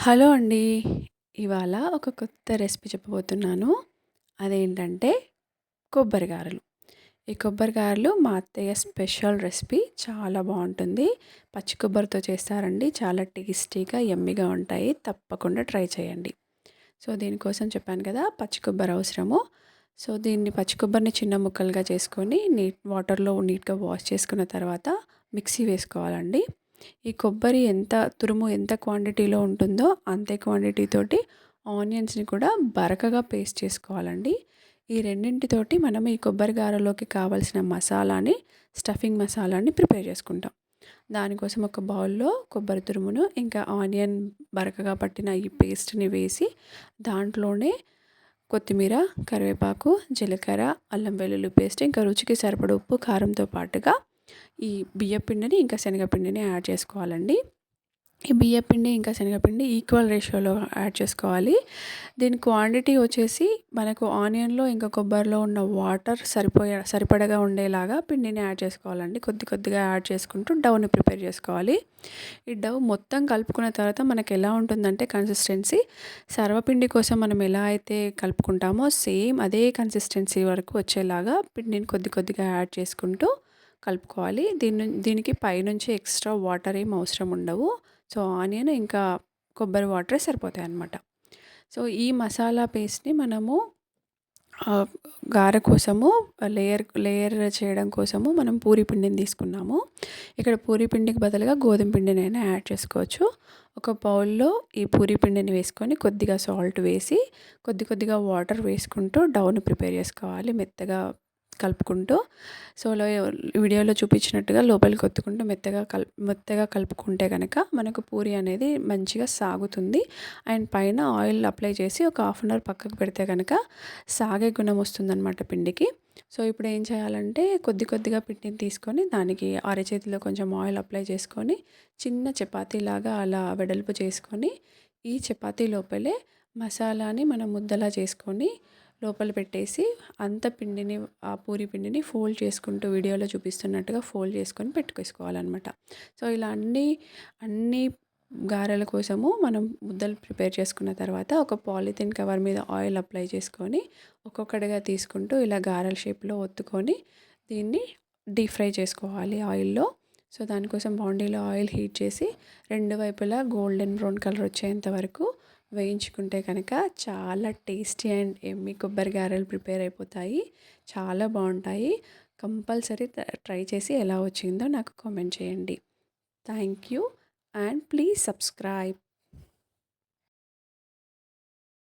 Hello అండి. ఇవాళ ఒక కొత్త రెసిపీ చెప్పబోతున్నాను. అదేంటంటే కొబ్బరి గారెలు. ఈ కొబ్బరిగారలు మా అత్తయ్య స్పెషల్ రెసిపీ. చాలా బాగుంటుంది పచ్చి కొబ్బరితో చేస్తారండి. చాలా టేస్టీగా, ఎమ్మిగా ఉంటాయి. తప్పకుండా ట్రై చేయండి. సో, దీనికోసం చెప్పాను కదా! పచ్చి కొబ్బరి అవసరము. సో, దీన్ని పచ్చి కొబ్బరిని చిన్న ముక్కలుగా చేసుకొని నీట్ వాటర్‌లో నీట్‌గా వాష్ చేసుకున్న తర్వాత మిక్సీ వేసుకోవాలండి. ఈ కొబ్బరి ఎంత తురుము ఎంత క్వాంటిటీలో ఉంటుందో అంతే క్వాంటిటీ తోటి ఆనియన్స్‌ని కూడా బరకగా పేస్ట్ చేసుకోవాలండి. ఈ రెండింటితోటి మనం ఈ కొబ్బరి గారెలోకి కావాల్సిన మసాలాని స్టఫింగ్ మసాలాని ప్రిపేర్ చేసుకుంటాం. దానికోసం ఒక బౌల్‌లో కొబ్బరి తురుమును ఇంకా ఆనియన్ బరకగా పట్టిన ఈ పేస్ట్‌ని వేసి దాంట్లోనే కొత్తిమీర, కరివేపాకు, జీలకర్ర, అల్లం వెల్లుల్లి పేస్ట్ ఇంకా రుచికి సరిపడ ఉప్పు, కారంతో పాటుగా ఈ బియ్యపిండిని ఇంకా శనగపిండిని యాడ్ చేసుకోవాలండి. ఈ బియ్యపిండి ఇంకా శనగపిండి ఈక్వల్ రేషియోలో యాడ్ చేసుకోవాలి. దీని క్వాంటిటీ వచ్చేసి మనకు ఆనియన్‌లో ఇంకా కొబ్బరిలో ఉన్న వాటర్ సరిపోయే సరిపడగా ఉండేలాగా పిండిని యాడ్ చేసుకోవాలండి. కొద్ది కొద్దిగా యాడ్ చేసుకుంటూ డవ్ని ప్రిపేర్ చేసుకోవాలి. ఈ డవ్ మొత్తం కలుపుకున్న తర్వాత మనకు ఎలా ఉంటుందంటే కన్సిస్టెన్సీ సర్వపిండి కోసం మనం ఎలా అయితే కలుపుకుంటామో సేమ్ అదే కన్సిస్టెన్సీ వరకు వచ్చేలాగా పిండిని కొద్ది కొద్దిగా యాడ్ చేసుకుంటూ కలుపుకోవాలి. దీన్ని దీనికి పైనుంచి ఎక్స్ట్రా వాటర్ ఏం అవసరం ఉండవు. సో, ఆనియన్ ఇంకా కొబ్బరి వాటరే సరిపోతాయన్నమాట. సో, ఈ మసాలా పేస్ట్‌ని మనము గార కోసము లేయర్ లేయర్ చేయడం కోసము మనం పూరి పిండిని తీసుకున్నాము. ఇక్కడ పూరి పిండికి బదులుగా గోధుమ పిండినైనా యాడ్ చేసుకోవచ్చు. ఒక బౌల్‌లో ఈ పూరి పిండిని వేసుకొని కొద్దిగా సాల్ట్ వేసి కొద్ది కొద్దిగా వాటర్ వేసుకుంటూ డౌన్ ప్రిపేర్ చేసుకోవాలి. మెత్తగా కలుపుకుంటూ సో, వీడియోలో చూపించినట్టుగా లోపలికి ఒత్తుకుంటూ మెత్తగా కల్ మెత్తగా కలుపుకుంటే కనుక మనకు పూరి అనేది మంచిగా సాగుతుంది. అండ్ పైన ఆయిల్ అప్లై చేసి ఒక హాఫ్ అన్ అవర్ పక్కకు పెడితే కనుక సాగే గుణం వస్తుందన్నమాట పిండికి. సో, ఇప్పుడు ఏం చేయాలంటే కొద్ది కొద్దిగా పిండిని తీసుకొని దానికి అరచేతిలో కొంచెం ఆయిల్ అప్లై చేసుకొని చిన్న చపాతీలాగా అలా వెడల్పు చేసుకొని ఈ చపాతీ లోపలే మసాలాని మనం ముద్దలా చేసుకొని లోపల పెట్టేసి అంత పిండిని ఆ పూరి పిండిని ఫోల్డ్ చేసుకుంటూ వీడియోలో చూపిస్తున్నట్టుగా ఫోల్డ్ చేసుకొని పెట్టుకేసుకోవాలన్నమాట. సో, ఇలా అన్నీ అన్ని గారెల కోసము మనం ముద్దలు ప్రిపేర్ చేసుకున్న తర్వాత ఒక పాలిథిన్ కవర్ మీద ఆయిల్ అప్లై చేసుకొని ఒక్కొక్కటిగా తీసుకుంటూ ఇలా గారెల షేప్‌లో ఒత్తుకొని దీన్ని డీప్ ఫ్రై చేసుకోవాలి ఆయిల్‌లో. సో, దానికోసం బాండీలో ఆయిల్ హీట్ చేసి రెండు వైపులా గోల్డెన్ బ్రౌన్ కలర్ వచ్చేంత వరకు వేయించుకుంటే కనుక చాలా టేస్టీ అండ్ ఎమ్మి కొబ్బరి గారెలు ప్రిపేర్ అయిపోతాయి. చాలా బాగుంటాయి కంపల్సరీ ట్రై చేసి ఎలా వచ్చిందో నాకు కామెంట్ చేయండి. Thank you and please subscribe.